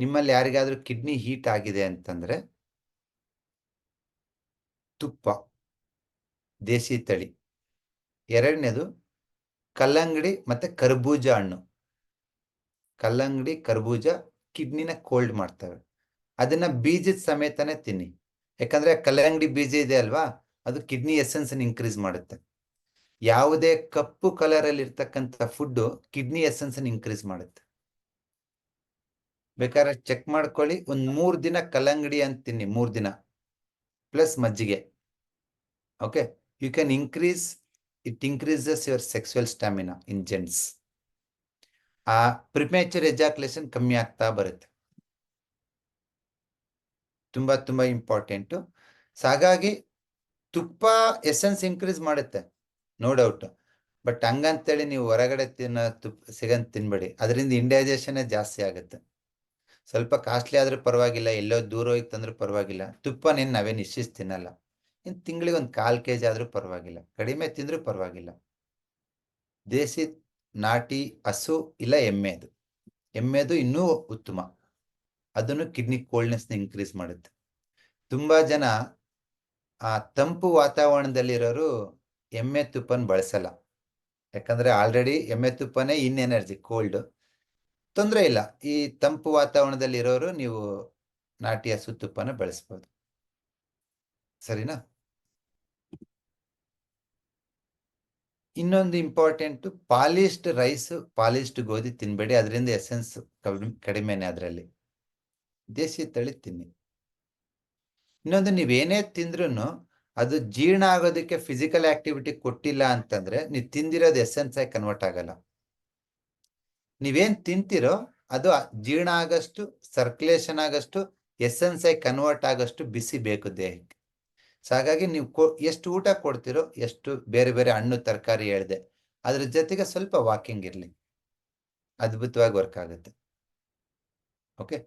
ನಿಮ್ಮಲ್ಲಿ ಯಾರಿಗಾದರೂ kidney heat ಆಗಿದೆ ಅಂತಂದ್ರೆ ತುಪ್ಪ, ದೇಸಿ ತಳಿ. ಎರಡನೇದು ಕಲ್ಲಂಗಡಿ ಮತ್ತೆ ಕರ್ಬೂಜ ಹಣ್ಣು. ಕಲ್ಲಂಗಡಿ, ಕರ್ಬೂಜ ಕಿಡ್ನಿನ ಕೋಲ್ಡ್ ಮಾಡ್ತವೆ. ಅದನ್ನ ಬೀಜದ ಸಮೇತನೇ ತಿನ್ನಿ. ಯಾಕಂದ್ರೆ ಕಲ್ಲಂಗಡಿ ಬೀಜ ಇದೆ ಅಲ್ವಾ? ಅದು ಕಿಡ್ನಿ ಎಸೆನ್ಸ್ ಇನ್ಕ್ರೀಸ್ ಮಾಡುತ್ತೆ. ಯಾವುದೇ ಕಪ್ಪು ಕಲರ್ ಅಲ್ಲಿ ಇರ್ತಕ್ಕಂಥ ಫುಡ್ ಕಿಡ್ನಿ ಎಸೆನ್ಸ್ ಇನ್ಕ್ರೀಸ್ ಮಾಡುತ್ತೆ. ಬೇಕಾದ್ರೆ ಚೆಕ್ ಮಾಡ್ಕೊಳ್ಳಿ. ಒಂದ್ ಮೂರ್ ದಿನ ಕಲ್ಲಂಗಡಿ ಅಂತ ತಿನ್ನಿ ಮೂರ್ ದಿನ. ಪ್ಲಸ್ ಮಜ್ಜಿಗೆ. Okay you can increase it increases your sexual stamina in gents a premature ejaculation ಕಮ್ಮಿ ಆಗ್ತಾ ಬರುತ್ತೆ. ತುಂಬಾ ತುಂಬಾ ಇಂಪಾರ್ಟೆಂಟು ಹಾಗಾಗಿ ತುಪ್ಪ ಎಸೆನ್ಸ್ ಇನ್ಕ್ರೀಸ್ ಮಾಡುತ್ತೆ ನೋ ಡೌಟ್ ಬಟ್ ಹಂಗಂತೇಳಿ ನೀವು ಹೊರಗಡೆ ತಿನ್ನೋ ತುಪ್ಪ ಸಿಗಂತ ತಿನ್ಬೇಡಿ. ಅದರಿಂದ ಇಂಡೈಜೆಷನ್ ಜಾಸ್ತಿ ಆಗುತ್ತೆ. ಸ್ವಲ್ಪ ಕಾಸ್ಟ್ಲಿ ಆದರೂ ಪರವಾಗಿಲ್ಲ, ಎಲ್ಲೋ ದೂರ ಹೋಗಿ ತಂದರೂ ಪರವಾಗಿಲ್ಲ. ತುಪ್ಪ ನೀನು ನಾವೇನು ಇಷ್ಟಿಷ್ಟು ತಿನ್ನಲ್ಲ. ಇನ್ನು ತಿಂಗಳಿಗೆ ಒಂದು ಕಾಲು ಕೆ ಜಿ ಆದರೂ ಪರವಾಗಿಲ್ಲ. ಕಡಿಮೆ ತಿಂದರೂ ಪರವಾಗಿಲ್ಲ. ದೇಸಿ ನಾಟಿ ಹಸು ಇಲ್ಲ ಎಮ್ಮೆದು ಎಮ್ಮೆದು ಇನ್ನೂ ಉತ್ತಮ. ಅದನ್ನು ಕಿಡ್ನಿ ಕೋಲ್ಡ್ನೆಸ್ನ ಇನ್ಕ್ರೀಸ್ ಮಾಡುತ್ತೆ. ತುಂಬ ಜನ ಆ ತಂಪು ವಾತಾವರಣದಲ್ಲಿರೋರು ಎಮ್ಮೆ ತುಪ್ಪನ ಬಳಸಲ್ಲ. ಯಾಕಂದ್ರೆ ಆಲ್ರೆಡಿ ಎಮ್ಮೆ ತುಪ್ಪನೇ ಇನ್ ಎನರ್ಜಿ ಕೋಲ್ಡ್ ತೊಂದರೆ ಇಲ್ಲ. ಈ ತಂಪು ವಾತಾವರಣದಲ್ಲಿ ಇರೋರು ನೀವು ನಾಟಿಯ ಹಸು ತುಪ್ಪನ ಬಳಸ್ಬೋದು. ಸರಿನಾ? ಇನ್ನೊಂದು ಇಂಪಾರ್ಟೆಂಟ್ ಪಾಲಿಶ್ಡ್ ರೈಸ್ ಪಾಲಿಶ್ಡ್ ಗೋಧಿ ತಿನ್ಬೇಡಿ. ಅದರಿಂದ ಎಸೆನ್ಸ್ ಕಡಿಮೆನೆ ಅದರಲ್ಲಿ. ದೇಸಿ ತಳಿ ತಿನ್ನಿ. ಇನ್ನೊಂದು ನೀವೇನೇ ತಿಂದ್ರೂ ಅದು ಜೀರ್ಣ ಆಗೋದಕ್ಕೆ ಫಿಸಿಕಲ್ ಆಕ್ಟಿವಿಟಿ ಕೊಟ್ಟಿಲ್ಲ ಅಂತಂದ್ರೆ ನೀವು ತಿಂದಿರೋದು ಎಸೆನ್ಸ್ ಆಗಿ ಕನ್ವರ್ಟ್ ಆಗಲ್ಲ. ನೀವೇನ್ ತಿಂತಿರೋ ಅದು ಜೀರ್ಣ ಆಗಷ್ಟು ಸರ್ಕ್ಯುಲೇಷನ್ ಆಗಷ್ಟು ಎಸೆನ್ಸ್ ಆಗಿ ಕನ್ವರ್ಟ್ ಆಗಷ್ಟು ಬಿಸಿ ಬೇಕು ದೇಹಕ್ಕೆ. ಸೊ ಹಾಗಾಗಿ ನೀವು ಎಷ್ಟು ಊಟ ಕೊಡ್ತಿರೋ ಎಷ್ಟು ಬೇರೆ ಬೇರೆ ಹಣ್ಣು, ತರಕಾರಿ ಹೇಳಿದೆ, ಅದ್ರ ಜೊತೆಗೆ ಸ್ವಲ್ಪ ವಾಕಿಂಗ್ ಇರಲಿ. ಅದ್ಭುತವಾಗಿ ವರ್ಕ್ ಆಗುತ್ತೆ. ಓಕೆ